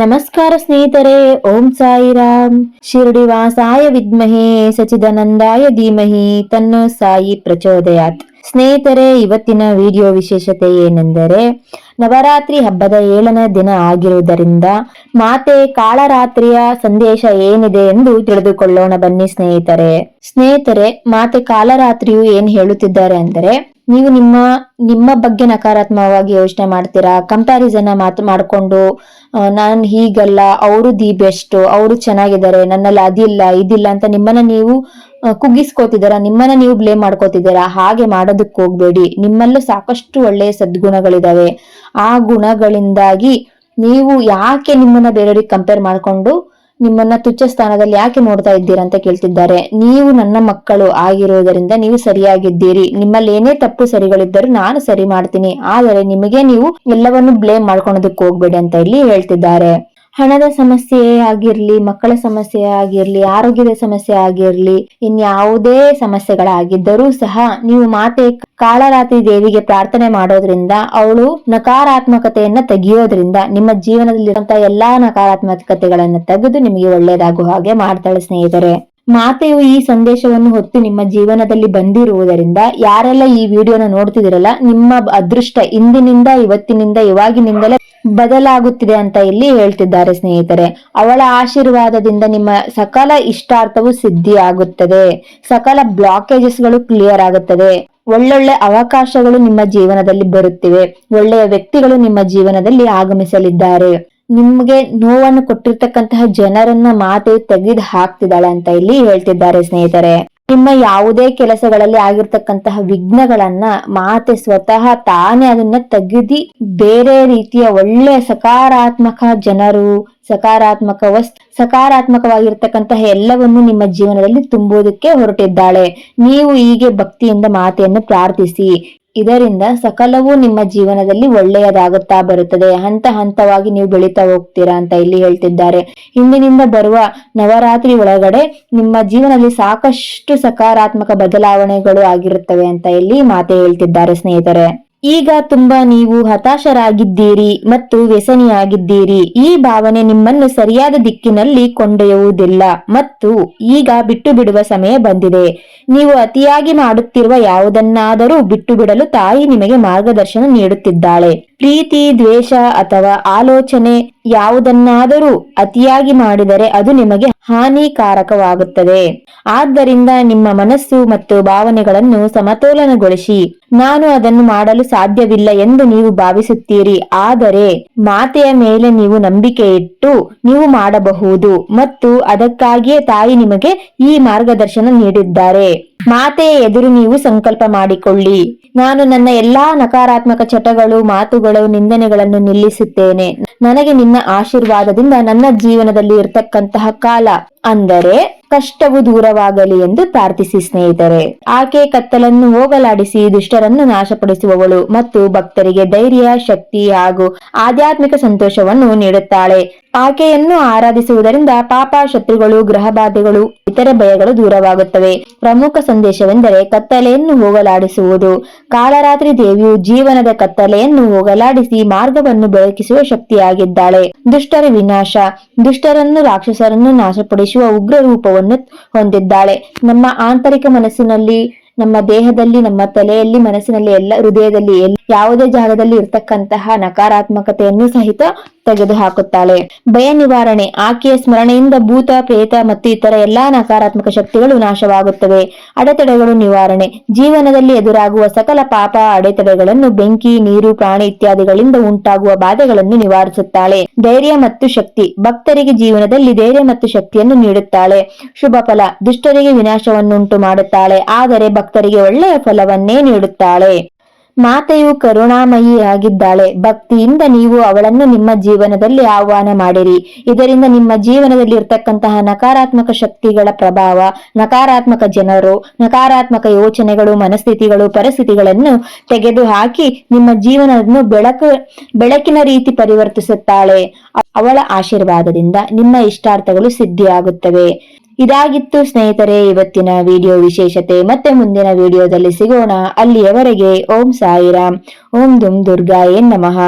ನಮಸ್ಕಾರ ಸ್ನೇಹಿತರೆ, ಓಂ ಸಾಯಿರಾಮ್. ಶಿರಡಿ ವಾಸಾಯ ವಿದ್ಮಹೇ ಸಚಿದಾನಂದಾಯ ಧೀಮಹಿ, ತನ್ನೋ ಸಾಯಿ ಪ್ರಚೋದಯಾತ್. ಸ್ನೇಹಿತರೆ, ಇವತ್ತಿನ ವಿಡಿಯೋ ವಿಶೇಷತೆ ಏನೆಂದರೆ, ನವರಾತ್ರಿ ಹಬ್ಬದ ಏಳನೇ ದಿನ ಆಗಿರುವುದರಿಂದ ಮಾತೆ ಕಾಳರಾತ್ರಿಯ ಸಂದೇಶ ಏನಿದೆ ಎಂದು ತಿಳಿದುಕೊಳ್ಳೋಣ ಬನ್ನಿ ಸ್ನೇಹಿತರೆ. ಸ್ನೇಹಿತರೆ, ಮಾತೆ ಕಾಳರಾತ್ರಿಯು ಏನ್ ಹೇಳುತ್ತಿದ್ದಾರೆ ಅಂದರೆ ನೀವು ನಿಮ್ಮ ನಿಮ್ಮ ಬಗ್ಗೆ ನಕಾರಾತ್ಮಕವಾಗಿ ಯೋಚನೆ ಮಾಡ್ತೀರಾ? ಕಂಪ್ಯಾರಿಸನ್ ಮಾತು, ಮಾಡಿಕೊಂಡು ನಾನು ಹೀಗಲ್ಲ, ಅವರು ದಿ ಬೆಸ್ಟ್, ಅವರು ಚೆನ್ನಾಗಿದ್ದಾರೆ, ನನ್ನಲ್ಲಿ ಅದಿಲ್ಲ, ಇದಿಲ್ಲ ಅಂತ ನಿಮ್ಮನ್ನ ನೀವು ಕುಗ್ಗಿಸ್ಕೋತಿದ್ದೀರಾ? ನಿಮ್ಮನ್ನ ನೀವು ಬ್ಲೇಮ್ ಮಾಡ್ಕೋತಿದ್ದೀರಾ? ಹಾಗೆ ಮಾಡೋದಕ್ಕೆ ಹೋಗ್ಬೇಡಿ. ನಿಮ್ಮಲ್ಲೂ ಸಾಕಷ್ಟು ಒಳ್ಳೆಯ ಸದ್ಗುಣಗಳಿದಾವೆ. ಆ ಗುಣಗಳಿಂದಾಗಿ ನೀವು ಯಾಕೆ ನಿಮ್ಮನ್ನ ಬೇರೆಯವ್ರಿಗೆ ಕಂಪೇರ್ ಮಾಡ್ಕೊಂಡು ನಿಮ್ಮನ್ನ ತುಚ್ಛ ಸ್ಥಾನದಲ್ಲಿ ಯಾಕೆ ನೋಡ್ತಾ ಇದ್ದೀರಾ ಅಂತ ಕೇಳ್ತಿದ್ದಾರೆ. ನೀವು ನನ್ನ ಮಕ್ಕಳು ಆಗಿರುವುದರಿಂದ ನೀವು ಸರಿಯಾಗಿದ್ದೀರಿ. ನಿಮ್ಮಲ್ಲಿ ಏನೇ ತಪ್ಪು ಸರಿಗಳಿದ್ದರೂ ನಾನು ಸರಿ ಮಾಡ್ತೀನಿ. ಆದರೆ ನಿಮಗೆ ನೀವು ಎಲ್ಲವನ್ನು ಬ್ಲೇಮ್ ಮಾಡ್ಕೊಳೋದಕ್ಕೆ ಹೋಗ್ಬೇಡಿ ಅಂತ ಇಲ್ಲಿ ಹೇಳ್ತಿದ್ದಾರೆ. ಹಣದ ಸಮಸ್ಯೆ ಆಗಿರ್ಲಿ, ಮಕ್ಕಳ ಸಮಸ್ಯೆ ಆಗಿರ್ಲಿ, ಆರೋಗ್ಯದ ಸಮಸ್ಯೆ ಆಗಿರ್ಲಿ, ಇನ್ಯಾವುದೇ ಸಮಸ್ಯೆಗಳಾಗಿದ್ದರೂ ಸಹ ನೀವು ಮಾತೆ ಕಾಳರಾತ್ರಿ ದೇವಿಗೆ ಪ್ರಾರ್ಥನೆ ಮಾಡೋದ್ರಿಂದ, ಅವಳು ನಕಾರಾತ್ಮಕತೆಯನ್ನ ತೆಗೆಯೋದ್ರಿಂದ, ನಿಮ್ಮ ಜೀವನದಲ್ಲಿರುವಂತಹ ಎಲ್ಲಾ ನಕಾರಾತ್ಮಕತೆಗಳನ್ನ ತೆಗೆದು ನಿಮಗೆ ಒಳ್ಳೇದಾಗುವ ಹಾಗೆ ಮಾಡ್ತಾಳೆ ಸ್ನೇಹಿತರೆ. ಮಾತೆಯು ಈ ಸಂದೇಶವನ್ನು ಹೊತ್ತು ನಿಮ್ಮ ಜೀವನದಲ್ಲಿ ಬಂದಿರುವುದರಿಂದ ಯಾರೆಲ್ಲ ಈ ವಿಡಿಯೋನ ನೋಡ್ತಿದಿರಲ್ಲ, ನಿಮ್ಮ ಅದೃಷ್ಟ ಇಂದಿನಿಂದ ಇವತ್ತಿನಿಂದ ಇವಾಗಿನಿಂದಲೇ ಬದಲಾಗುತ್ತಿದೆ ಅಂತ ಇಲ್ಲಿ ಹೇಳ್ತಿದ್ದಾರೆ ಸ್ನೇಹಿತರೆ. ಅವಳ ಆಶೀರ್ವಾದದಿಂದ ನಿಮ್ಮ ಸಕಲ ಇಷ್ಟಾರ್ಥವು ಸಿದ್ಧಿಯಾಗುತ್ತದೆ. ಸಕಲ ಬ್ಲಾಕೇಜಸ್ಗಳು ಕ್ಲಿಯರ್ ಆಗುತ್ತದೆ. ಒಳ್ಳೊಳ್ಳೆ ಅವಕಾಶಗಳು ನಿಮ್ಮ ಜೀವನದಲ್ಲಿ ಬರುತ್ತಿವೆ. ಒಳ್ಳೆಯ ವ್ಯಕ್ತಿಗಳು ನಿಮ್ಮ ಜೀವನದಲ್ಲಿ ಆಗಮಿಸಲಿದ್ದಾರೆ. ನಿಮ್ಗೆ ನೋವನ್ನು ಕೊಟ್ಟಿರ್ತಕ್ಕಂತಹ ಜನರನ್ನ ಮಾತೆ ತೆಗೆದು ಹಾಕ್ತಿದ್ದಾಳೆ ಅಂತ ಇಲ್ಲಿ ಹೇಳ್ತಿದ್ದಾರೆ ಸ್ನೇಹಿತರೆ. ನಿಮ್ಮ ಯಾವುದೇ ಕೆಲಸಗಳಲ್ಲಿ ಆಗಿರ್ತಕ್ಕಂತಹ ವಿಘ್ನಗಳನ್ನ ಮಾತೆ ಸ್ವತಃ ತಾನೇ ಅದನ್ನ ತೆಗೆದಿ ಬೇರೆ ರೀತಿಯ ಒಳ್ಳೆಯ ಸಕಾರಾತ್ಮಕ ಜನರು, ಸಕಾರಾತ್ಮಕ ವಸ್ತು, ಸಕಾರಾತ್ಮಕವಾಗಿರ್ತಕ್ಕಂತಹ ಎಲ್ಲವನ್ನು ನಿಮ್ಮ ಜೀವನದಲ್ಲಿ ತುಂಬುವುದಕ್ಕೆ ಹೊರಟಿದ್ದಾಳೆ. ನೀವು ಹೀಗೆ ಭಕ್ತಿಯಿಂದ ಮಾತೆಯನ್ನು ಪ್ರಾರ್ಥಿಸಿ. ಇದರಿಂದ ಸಕಲವೂ ನಿಮ್ಮ ಜೀವನದಲ್ಲಿ ಒಳ್ಳೆಯದಾಗುತ್ತಾ ಬರುತ್ತದೆ. ಹಂತ ಹಂತವಾಗಿ ನೀವು ಬೆಳೀತಾ ಹೋಗ್ತೀರಾ ಅಂತ ಇಲ್ಲಿ ಹೇಳ್ತಿದ್ದಾರೆ. ಇಂದಿನಿಂದ ಬರುವ ನವರಾತ್ರಿ ಒಳಗಡೆ ನಿಮ್ಮ ಜೀವನದಲ್ಲಿ ಸಾಕಷ್ಟು ಸಕಾರಾತ್ಮಕ ಬದಲಾವಣೆಗಳು ಆಗಿರುತ್ತವೆ ಅಂತ ಇಲ್ಲಿ ಮಾತೆ ಹೇಳ್ತಿದ್ದಾರೆ ಸ್ನೇಹಿತರೆ. ಈಗ ತುಂಬಾ ನೀವು ಹತಾಶರಾಗಿದ್ದೀರಿ ಮತ್ತು ವ್ಯಸನಿಯಾಗಿದ್ದೀರಿ. ಈ ಭಾವನೆ ನಿಮ್ಮನ್ನು ಸರಿಯಾದ ದಿಕ್ಕಿನಲ್ಲಿ ಕೊಂಡೊಯ್ಯುವುದಿಲ್ಲ ಮತ್ತು ಈಗ ಬಿಟ್ಟು ಬಿಡುವ ಸಮಯ ಬಂದಿದೆ. ನೀವು ಅತಿಯಾಗಿ ಮಾಡುತ್ತಿರುವ ಯಾವುದನ್ನಾದರೂ ಬಿಟ್ಟು ಬಿಡಲು ತಾಯಿ ನಿಮಗೆ ಮಾರ್ಗದರ್ಶನ ನೀಡುತ್ತಿದ್ದಾಳೆ. ಪ್ರೀತಿ, ದ್ವೇಷ ಅಥವಾ ಆಲೋಚನೆ ಯಾವುದನ್ನಾದರೂ ಅತಿಯಾಗಿ ಮಾಡಿದರೆ ಅದು ನಿಮಗೆ ಹಾನಿಕಾರಕವಾಗುತ್ತದೆ. ಆದ್ದರಿಂದ ನಿಮ್ಮ ಮನಸ್ಸು ಮತ್ತು ಭಾವನೆಗಳನ್ನು ಸಮತೋಲನಗೊಳಿಸಿ. ನಾನು ಅದನ್ನು ಮಾಡಲು ಸಾಧ್ಯವಿಲ್ಲ ಎಂದು ನೀವು ಭಾವಿಸುತ್ತೀರಿ. ಆದರೆ ಮಾತೆಯ ಮೇಲೆ ನೀವು ನಂಬಿಕೆ ಇಟ್ಟು ನೀವು ಮಾಡಬಹುದು ಮತ್ತು ಅದಕ್ಕಾಗಿಯೇ ತಾಯಿ ನಿಮಗೆ ಈ ಮಾರ್ಗದರ್ಶನ ನೀಡಿದ್ದಾರೆ. ಮಾತೆಯ ಎದುರು ನೀವು ಸಂಕಲ್ಪ ಮಾಡಿಕೊಳ್ಳಿ. ನಾನು ನನ್ನ ಎಲ್ಲಾ ನಕಾರಾತ್ಮಕ ಚಟಗಳು, ಮಾತುಗಳು, ನಿಂದನೆಗಳನ್ನು ನಿಲ್ಲಿಸುತ್ತೇನೆ ನನಗೆ ನಿನ್ನ ಆಶೀರ್ವಾದದಿಂದ ನನ್ನ ಜೀವನದಲ್ಲಿ ಇರತಕ್ಕಂತಹ ಕಾಲ. ಅಂದರೆ ಕಷ್ಟವು ದೂರವಾಗಲಿ ಎಂದು ಪ್ರಾರ್ಥಿಸಿ ಸ್ನೇಹಿತರೆ. ಆಕೆ ಕತ್ತಲನ್ನು ಹೋಗಲಾಡಿಸಿ ದುಷ್ಟರನ್ನು ನಾಶಪಡಿಸುವವಳು ಮತ್ತು ಭಕ್ತರಿಗೆ ಧೈರ್ಯ, ಶಕ್ತಿ ಹಾಗೂ ಆಧ್ಯಾತ್ಮಿಕ ಸಂತೋಷವನ್ನು ನೀಡುತ್ತಾಳೆ. ಆಕೆಯನ್ನು ಆರಾಧಿಸುವುದರಿಂದ ಪಾಪ, ಶತ್ರುಗಳು ಗ್ರಹ ಬಾಧೆಗಳು ಇತರೆ ಭಯಗಳು ದೂರವಾಗುತ್ತವೆ. ಪ್ರಮುಖ ಸಂದೇಶವೆಂದರೆ ಕತ್ತಲೆಯನ್ನು ಹೋಗಲಾಡಿಸುವುದು. ಕಾಳರಾತ್ರಿ ದೇವಿಯು ಜೀವನದ ಕತ್ತಲೆಯನ್ನು ಹೋಗಲಾಡಿಸಿ ಮಾರ್ಗವನ್ನು ಬೆಳಕಿಸುವ ಶಕ್ತಿಯಾಗಿದ್ದಾಳೆ. ದುಷ್ಟರ ವಿನಾಶ. ದುಷ್ಟರನ್ನು, ರಾಕ್ಷಸರನ್ನು ನಾಶಪಡಿಸುವ ಉಗ್ರ ರೂಪವನ್ನು ಹೊಂದಿದ್ದಾಳೆ. ನಮ್ಮ ಆಂತರಿಕ ಮನಸ್ಸಿನಲ್ಲಿ, ನಮ್ಮ ದೇಹದಲ್ಲಿ, ನಮ್ಮ ತಲೆಯಲ್ಲಿ, ಮನಸ್ಸಿನಲ್ಲಿ ಎಲ್ಲ, ಹೃದಯದಲ್ಲಿ ಎಲ್- ಯಾವುದೇ ಜಾಗದಲ್ಲಿ ಇರ್ತಕ್ಕಂತಹ ನಕಾರಾತ್ಮಕತೆಯನ್ನು ಸಹಿತ ತೆಗೆದು ಹಾಕುತ್ತಾಳೆ ಭಯ ನಿವಾರಣೆ, ಆಕೆಯ ಸ್ಮರಣೆಯಿಂದ ಭೂತ, ಪ್ರೇತ ಮತ್ತು ಇತರ ಎಲ್ಲಾ ನಕಾರಾತ್ಮಕ ಶಕ್ತಿಗಳು ನಾಶವಾಗುತ್ತವೆ. ಅಡೆತಡೆಗಳು ನಿವಾರಣೆ, ಜೀವನದಲ್ಲಿ ಎದುರಾಗುವ ಸಕಲ ಪಾಪ ಅಡೆತಡೆಗಳನ್ನು ಬೆಂಕಿ, ನೀರು, ಪ್ರಾಣಿ ಇತ್ಯಾದಿಗಳಿಂದ ಉಂಟಾಗುವ ಬಾಧೆಗಳನ್ನು ನಿವಾರಿಸುತ್ತಾಳೆ. ಧೈರ್ಯ ಮತ್ತು ಶಕ್ತಿ, ಭಕ್ತರಿಗೆ ಜೀವನದಲ್ಲಿ ಧೈರ್ಯ ಮತ್ತು ಶಕ್ತಿಯನ್ನು ನೀಡುತ್ತಾಳೆ. ಶುಭ ಫಲ, ದುಷ್ಟರಿಗೆ ವಿನಾಶವನ್ನುಂಟು ಮಾಡುತ್ತಾಳೆ, ಆದರೆ ಭಕ್ತರಿಗೆ ಒಳ್ಳೆಯ ಫಲವನ್ನೇ ನೀಡುತ್ತಾಳೆ. ಮಾತೆಯು ಕರುಣಾಮಯಿಯಾಗಿದ್ದಾಳೆ. ಭಕ್ತಿಯಿಂದ ನೀವು ಅವಳನ್ನು ನಿಮ್ಮ ಜೀವನದಲ್ಲಿ ಆಹ್ವಾನ ಮಾಡಿರಿ. ಇದರಿಂದ ನಿಮ್ಮ ಜೀವನದಲ್ಲಿ ಇರ್ತಕ್ಕಂತಹ ನಕಾರಾತ್ಮಕ ಶಕ್ತಿಗಳ ಪ್ರಭಾವ, ನಕಾರಾತ್ಮಕ ಜನರು, ನಕಾರಾತ್ಮಕ ಯೋಚನೆಗಳು, ಮನಸ್ಥಿತಿಗಳು, ಪರಿಸ್ಥಿತಿಗಳನ್ನು ತೆಗೆದುಹಾಕಿ ನಿಮ್ಮ ಜೀವನವನ್ನು ಬೆಳಕು, ಬೆಳಕಿನ ರೀತಿ ಪರಿವರ್ತಿಸುತ್ತಾಳೆ. ಅವಳ ಆಶೀರ್ವಾದದಿಂದ ನಿಮ್ಮ ಇಷ್ಟಾರ್ಥಗಳು ಸಿದ್ಧಿಯಾಗುತ್ತವೆ. ಇದಾಗಿತ್ತು ಸ್ನೇಹಿತರೆ, ಇವತ್ತಿನ ವಿಡಿಯೋ ವಿಶೇಷತೆ. ಮತ್ತೆ ಮುಂದಿನ ವಿಡಿಯೋದಲ್ಲಿ ಸಿಗೋಣ. ಅಲ್ಲಿಯವರೆಗೆ ಓಂ ಸಾಯಿರಾಮ್. ಓಂ ದುಂ ದುರ್ಗಾಯೇ ನಮಃ.